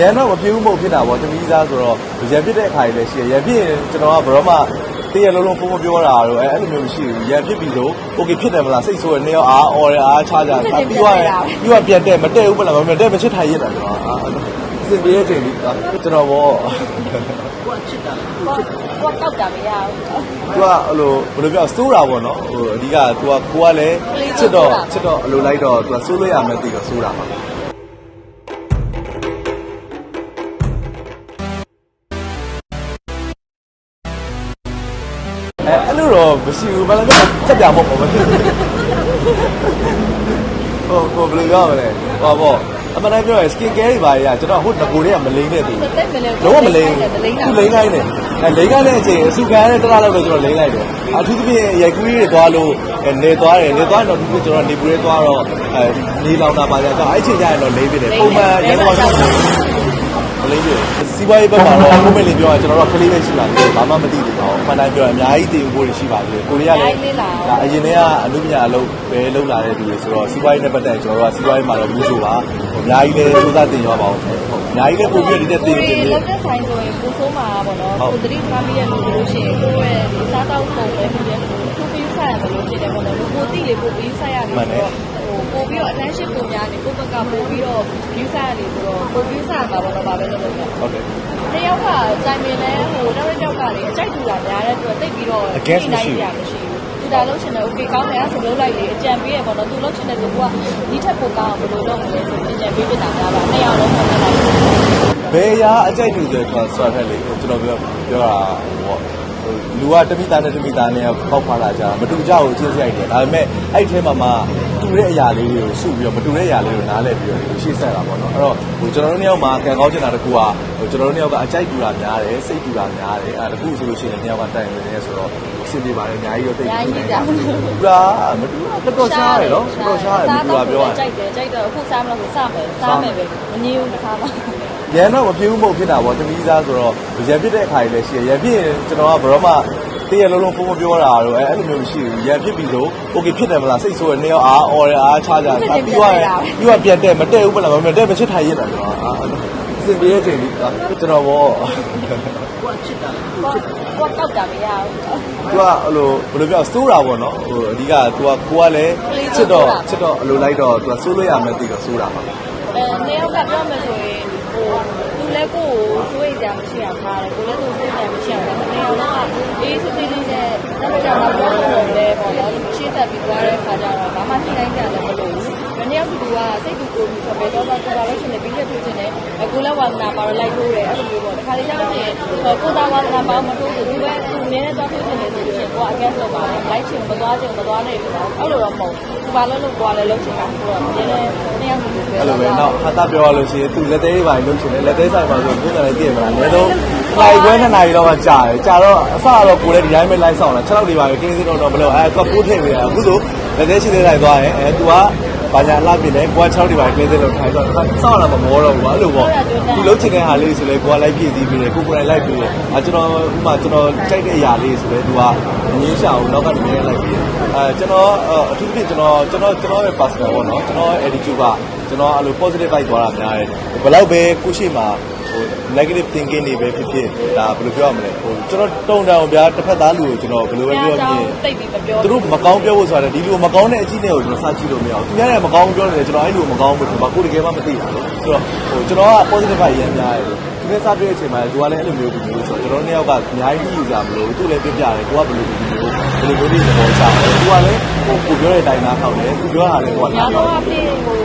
ရန်တော့မပြေဘူးမဟုတ်ဖြစ်တာပေါ့တမီးသားဆိုတော့ရန်ဖြစ်တဲ့အခါကြီးလည်းရှိရယ်ရန်ဖြစ်ရင်ကျွန်တော်ကဘရောမတည့်ရလုံးလုံးဖုန်းမပြောတာတော့အဲအဲ့လိုမျိုးမရှိဘူးရန်ဖြစ်ပြီးတော့ okay ဖြစ်တယ်မလားစိတ်ဆိုးရနေရောအားအော်ရအားချကြတာပြီးတော့ပြီးတော့ပြန်တက်မတက်ဘူးဘယ်လားမတက်မချစ်ထိုင်ရတာကျွန်တော်အာစင်ပြေးချိန်ပြီးကျွန်တော်ဘောကိုချစ်တာကိုတောက်တာမရဘူးသူကအဲ့လိုဘယ်လိုပြောစိုးတာပေါ့နော်ဟိုအဓိကသူကကိုကလည်းချစ်တော့ချစ်တော့အလိုလိုက်တော့သူကစိုးလို့ရမယ်သိတော့စိုးတာပါ အဲအဲ့လိုတော့မရှိဘူးဘာလို့လဲစက်ပြမဟုတ်ပါဘူးဟိုဟိုဘယ်လိုပြောမလဲဟောပေါ့အမှန်တမ်းပြောရင် skin care တွေပါရကျွန်တော်ဟိုငကိုတွေကမလိမ့်နဲ့သူစက်မလဲလုံးဝမလိမ့်မလိမ့်တာသူလိမ့်လိုက်တယ်အဲလိမ့်လိုက်တဲ့အချိန်အစုခံရတဲ့တလားလောက်တော့ကျွန်တော်လိမ့်လိုက်တယ်အထူးသဖြင့်ရိုက်ကူးတွေသွားလို့နေသွားတယ်နေသွားတော့ဒီကျွန်တော်နေပူရဲသွားတော့အဲနေလောင်တာပါကြတော့အဲ့ချိန်ကျရင်တော့လိမ့်ပြတယ်ပုံမှန်ရန်ကုန်မှာမလိမ့်ပြ စီးပွားရေးဘက်မှာတော့ကိုမင်းလေးပြောရင်ကျွန်တော်တို့ကလေးပဲရှိပါသေးတယ်ဘာမှမသိသေးပါဘူးမှန်တိုင်းပြောရင်အများကြီးတည်ဖို့ရှိပါသေးတယ်ကိုရီးယားလည်းဒါအရင်တည်းကအမှုပညာအလုပ်ပဲလုပ်လာတဲ့သူတွေဆိုတော့စီးပွားရေးနဲ့ပတ်သက်ကျွန်တော်တို့ကစီးပွားရေးမှာတော့ဘူးဆိုပါအများကြီးလည်းစူးစမ်းတင်ရောပါအောင်အများကြီးလည်းပုံပြနေတဲ့တင်ကိုတင်ရီလေးလောက်တဲ့ဆိုင်ဆိုရင်ကိုဆိုးမှာပေါ့နော်ကိုတတိထားမိတဲ့လူလို့ရှိရင်ကိုရဲ့ဒီစားတောက်ပုံပဲဖြစ်ဖြစ်ကိုပြီးစားရမလို့ဖြစ်တယ်ပေါ့နော်ကိုတိလေကိုပြီးစားရတယ်ဆိုတော့ဟို ပို့ပြီးတော့ attention ကိုများနေကိုဘက်ကပို့ပြီးတော့ view စားရတယ်ဆိုတော့ကိုပြီးစားမှာပေါ့နော်ဘာပဲလုပ်လို့လဲဟုတ်တယ်တယောက်ကတိုင်ပင်လဲဟိုနောက်တစ်ယောက်ကလေအကြိုက်တူတာများတဲ့အတွက်တိတ်ပြီးတော့ Against မရှိဘူးရမရှိဘူးသူဒါလို့ရှင်တယ် okay ကောင်းတယ်ဆိုလို့လိုက်လေအကြံပေးရပေါ့နော်သူလို့ရှင်တယ်ဆိုကဒီထက်ပိုကောင်းအောင်ဘယ်လိုလုပ်မလဲဆိုအကြံပေးပြတာများပါနှစ်ယောက်လုံးဆက်နေလိုက်ဘယ်ရာအကြိုက်တူဆိုတော့ဆွတ်ဖက်လေကျွန်တော်ပြောပြောတာဟောလူကတမိသားနဲ့တမိသားနဲ့ပေါက်ခွာလာကြတာမတူကြဘူးအချင်းဆိုင်တယ်ဒါပေမဲ့အဲ့ထဲမှာမှ တူတဲ့အရာလေးတွေကိုစုပြီးတော့မတူတဲ့အရာလေးကိုနားလည်ပြီးတော့ရှေ့ဆက်တာပေါ့နော်အဲ့တော့ဟိုကျွန်တော်တို့နှစ်ယောက်မှာကံကောင်းချင်တာတကူကဟိုကျွန်တော်တို့နှစ်ယောက်ကအကြိုက်တူတာများတယ်စိတ်တူတာများတယ်အဲ့တကူဆိုလို့ရှိရင်နှစ်ယောက်ကတိုင်နေတယ်ဆိုတော့အဆင်ပြေပါတယ်အများကြီးတော့တိတ်ညာကြီးကြတူတာမတူတာတော်တော်ရှားတယ်နော်တော်တော်ရှားတယ်မတူတာပြောရကြိုက်တယ်ကြိုက်တော့အခုစားမလို့စားမယ်စားမယ်ပဲမငြင်းဘူးတစ်ခါမှရန်တော့မပြေဘူးမဟုတ်ဖြစ်တာပေါ့တမီးသားဆိုတော့ရန်ဖြစ်တဲ့အခါကြီးလည်းရှိရရန်ဖြစ်ရင်ကျွန်တော်ကဘရောမှ တစ်ရက်လုံးလုံးဖုန်းမပြောတာတော့အဲ့လိုမျိုးမရှိဘူးရန်ဖြစ်ပြီလို့ okay ဖြစ်တယ်မလားစိတ်ဆိုးရနှစ်ယောက်အားအော်ရအားချကြတာပြီးသွားရင်ပြီးသွားပြန်တက်မတက်ဘူးမလားမတက်မချစ်ထိုင်ရတာကျွန်တော်အားစင်ပြေးတဲ့ချိန်ကြီးကျွန်တော်ဘောကိုချစ်တာကိုတောက်တာမရဘူးသူကဟိုဘယ်လိုပြောစိုးတာပေါ့နော်ဟိုအဓိကသူကကိုကလည်းချစ်တော့ချစ်တော့အလိုလိုက်တော့သူကစိုးလို့ရမယ်သိတော့စိုးတာပါအဲနေရောကပြောမယ်ဆိုရင်ဟို သူလည်းကိုကိုစိုးရိမ်ကြမရှိအောင်ထားတယ်ကိုလည်းသူစိုးရိမ်ကြမရှိအောင်ထားတယ်နှစ်ယောက်လုံးကအေးစစ်စစ်လေးနဲ့တော့ကြောင်တော့ပြောလို့လဲပေါ့နော်ရှေ့ဆက်ပြီးသွားတဲ့ခါကျတော့ဘာမှထိနိုင်ကြလည်း မလို့ဘူးမနေ့ကသူကစိတ်ကူကိုပြီးဆိုပဲတော့တော့ကိုလာလို့ရှိနေပြီးရဖြစ်နေတယ်ကိုလည်းဝါသနာပါတော့လိုက်လို့ရတယ်အဲ့လိုမျိုးပေါ့တခါလေးကျတော့ရှင်ကိုသားဝါသနာပါမတိုးဘူးသူပဲသူနည်းနည်းသွားဖြစ်နေတယ်ဆိုလို့ရှိရင်ကိုကအကဲလို့ပါတယ်လိုက်ချင်မသွားချင်မသွားနိုင်ဘူးအဲ့လိုတော့မဟုတ်ဘူးဘာလို့လို့ကိုကလည်းလုံးချင်တာဆိုတော့နည်းနည်းနှစ်ယောက်ကူပဲအဲ့လိုပဲနောက်ဟာတာပြောရလို့ရှိရင်သူလက်သေးပိုင်းလုပ်ချင်တယ်လက်သေးဆိုင်မှာဆိုကိုယ်ကလည်းသိရမလားလည်းတော့နိုင်ခွဲနှစ်နိုင်တော့မှကြာတယ်ကြာတော့အစတော့ကိုယ်လည်းဒီတိုင်းပဲလိုက်ဆောင်လာ6လောက်ဒီပါပဲကင်းစင်းတော့တော့မလို့အဲကပိုးထည့်နေတာအခုဆိုလက်သေးရှိသေးတိုင်းသွားရင်အဲ तू က ဘာညာအလှပြနေကိုက6ဒီပါကင်းစင်းတော့ထိုင်တော့စောင့်လာမမောတော့ဘူးအဲ့လိုပေါ့သူလုံးချင်တဲ့ဟာလေးဆိုလဲကိုကလိုက်ပြည့်စည်ပြီးတယ်ကိုကိုယ်တိုင်လိုက်ပြီးတယ်အဲကျွန်တော်ဥမာကျွန်တော်ကြိုက်တဲ့အရာလေးဆိုလဲ तू ကအငင်းရှာအောင်နောက်ကတည်းကလိုက်ပြီးအဲကျွန်တော်အထူးသဖြင့်ကျွန်တော်ကျွန်တော်ကျွန်တော်ရဲ့ personal ပေါ့နော်ကျွန်တော်ရဲ့ attitude က ကျွန်တော်အဲ့လို positive vibe သွားတာများတယ်ဘယ်တော့ပဲကိုရှိမှာဟို negative thinking တွေပဲဖြစ်ဖြစ်ဒါဘယ်လိုပြောရမလဲဟိုကျွန်တော်တုံတန်အောင်ဗျာတစ်ဖက်သားလူကိုကျွန်တော်ဘယ်လိုပဲပြောမြင်တိတ်ပြီးမပြောသူတို့မကောင်းပြောဖို့ဆိုတာဒီလူမကောင်းတဲ့အကြည့်နဲ့ကိုကျွန်တော်စကြည့်လို့မရဘူးသူများလည်းမကောင်းပြောနေတယ်ကျွန်တော်အဲ့လိုမကောင်းဘူးဆိုတော့ကိုယ်တကယ်မှမသိတာလို့ဆိုတော့ဟိုကျွန်တော်က positive vibe ရမ်းများတယ်သူနဲ့စားတွေ့တဲ့အချိန်မှာသူကလည်းအဲ့လိုမျိုးဒီမျိုးဆိုတော့ကျွန်တော်နှစ်ယောက်ကအများကြီးယူကြမလို့သူလည်းပြပြတယ်ကိုကဘယ်လိုဒီမျိုးဘယ်လိုမျိုးဒီသဘောချတယ်သူကလည်းဟိုကိုပြောတဲ့အတိုင်းနားထောင်တယ်သူပြောတာလည်းကိုကညာနားတော့ထောင်အဖြစ်ဟို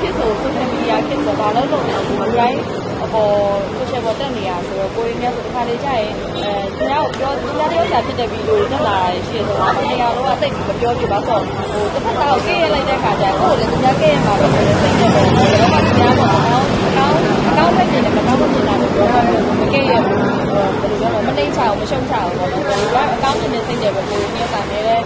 ဖြစ်ဆို social media ဖြစ်ဆိုဘာလို့လုပ်နေလဲဒီ right အပေါ် social ပေါ်တက်နေရဆိုတော့ကိုရင်းများဆိုတစ်ခါလေးကြာရင်အဲသူများကိုပြောသူများတယောက်စာဖြစ်တဲ့ဗီဒီယိုတွေတက်လာတာရှိတယ်ဆိုတော့ဒီနေရာတော့တိတ်ပြီးမပြောပြပါဆိုဟိုတစ်ဖက်သားကိုကြည့်ရလိုက်တဲ့ခါကျကိုယ်လည်းသူများကြည့်ရမှာပဲဆိုတော့စိတ်နဲ့ပဲတော့မှသူများပေါ့အကောင်းအကောင်းအကောင်းပဲနေတယ်မကောင်းဘူးနေတာလို့ပြောတာမျိုးမကြည့်ရဘူးဘယ်လိုပြောလဲမတိတ်ချအောင်မရှုံချအောင်ပေါ့နော်ဒီကအကောင်းနေတဲ့စိတ်နဲ့ပဲကိုရင်းများကနေလဲ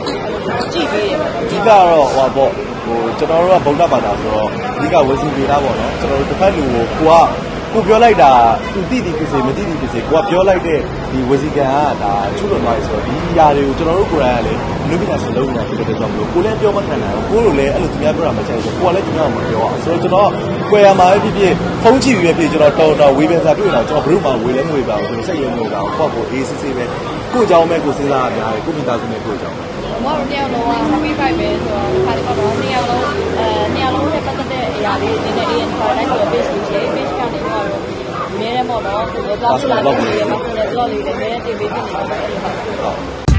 ကြည့်ပေးရပါအဓိကတော့ဟိုပေါ့ ဟိုကျွန်တော်တို့ကဗုဒ္ဓဘာသာဆိုတော့အဓိကဝစီပေတာပေါ့နော်ကျွန်တော်တို့တစ်ဖက်လူကိုကိုကကိုပြောလိုက်တာသူတိတိဖြစ်စေမတိတိဖြစ်စေကိုကပြောလိုက်တဲ့ဒီဝစီကံကဒါချုပ်လွန်သွားပြီဆိုတော့ဒီຢာတွေကိုကျွန်တော်တို့ကိုယ်တိုင်ကလည်းလူပိနာစလုံးနေတာဖြစ်တဲ့ကြောင့်မလို့ကိုလည်းပြောမခံနိုင်ဘူးကိုလိုလည်းအဲ့လိုသူများပြောတာမချိုက်ဘူးကိုကလည်းသူများမပြောအောင်ဆိုတော့ကျွန်တော်ကွယ်ရမှာပဲဖြစ်ဖြစ်ဖုံးကြည့်ပြီးပဲဖြစ်ကျွန်တော်တော်တော်ဝေးပင်စာတွေ့တာကျွန်တော်ဘယ်လို့မှဝေးလဲမဝေးပါဘူးကျွန်တော်စိတ်ရုံးလို့တာပေါ့ကိုအေးစစ်စစ်ပဲကိုကြောင်းပဲကိုစဉ်းစားရများတယ်ကိုမိသားစုနဲ့ကိုကြောင်း မတော်တယောက်လုံးက happy vibe ပဲဆိုတော့ခါတော့တော့နှစ်ယောက်လုံးအဲနှစ်ယောက်လုံးနဲ့ပတ်သက်တဲ့အရာလေးနည်းနည်းလေးထားလိုက်တော့ page ကို share page ကနေတော့အများနဲ့ပေါ့နော်ဒီတော့ကြောက်လာတယ်ဒီမှာဆိုတော့ blog လေးလည်းနည်းနည်းတင်ပေးနေတယ်အဲ့လိုပါ